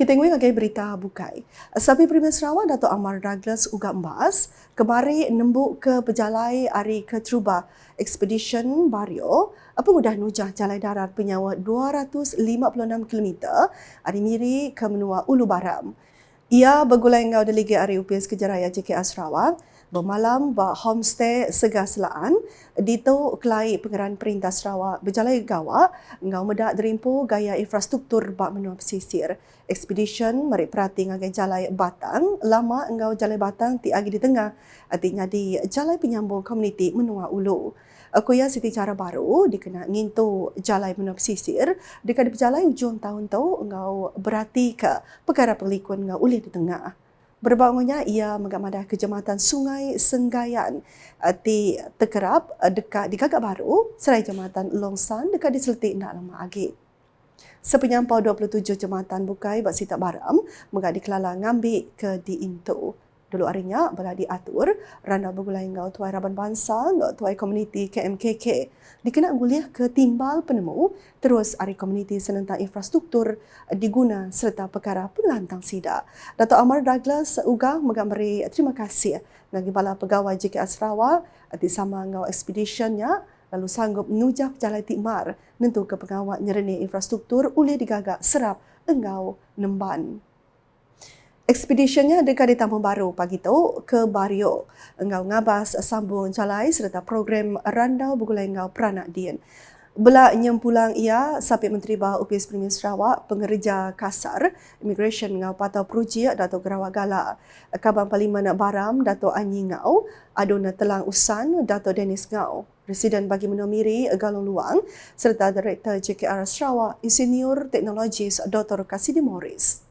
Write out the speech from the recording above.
Kita ingin ngagai berita bukai. Sabi Premier Sarawak Dato' Amar Douglas uga mbas kemari nembuk ke pejalai hari ke Truba Expedition Bario pengudah nujah jalai darat penyawa 256 km hari miri ke menua Ulu Baram. Ia bergulai ngau delegasi hari UPS Kejaraya JKA Sarawak bermalam ba homestay Segar Selaan di tu kelai pengeran Perintah Sarawak berjalai gawa ngau medak derimpo gaya infrastruktur ba menua pesisir. Expedition mari perhati ngagai jalai Batang lama ngau jalai Batang ti agi di tengah artinya di jalai penyambung komuniti menua Ulu. Aku ya siti cara baru dikena ngintu jalai menua pesisir dekat di berjalai ujung tahun tu ngau berarti ke perkara pelikun ngau ulih di tengah. Berbangunnya ia mengamadah kejamatan Sungai Senggayan eh, di Tekerap eh, dekat di Gagak Baru serai jambatan Longsan dekat di Seletik nak lama lagi. Sepenyampau 27 jambatan bukai buat sita baram mengadik kelala ngambil ke di Intu. Dulu harinya bila diatur, randa bergulai ngau tuai Raban Bangsa, ngau tuai komuniti KMKK. Dikena guliah ke timbal penemu, terus hari komuniti senentang infrastruktur diguna serta perkara pengelantang sida. Dato' Amar Douglas uga menggamari terima kasih bagi bala pegawai JKA Sarawak di sama ngau expeditionnya lalu sanggup menujah jalan tikmar nentu ke pengawal nyereni infrastruktur oleh digagak serap engau nemban. Ekspedisinya dekat di Tamu Baru pagi tu ke Bario. Engau ngabas sambung calai serta program randau bergulai engau peranak dian. Bela nyempulang ia sapi Menteri Bah UPS Premier Sarawak pengerja kasar immigration ngau patau peruji Dato Gerawak Gala. Kabang Parlimen Baram Dato Anyi Ngau, Adona Telang Usan Dato Dennis Ngau. Presiden bagi menomiri Galong Luang serta Direktur JKR Sarawak Insinyur Teknologis Dr. Kasidi Morris.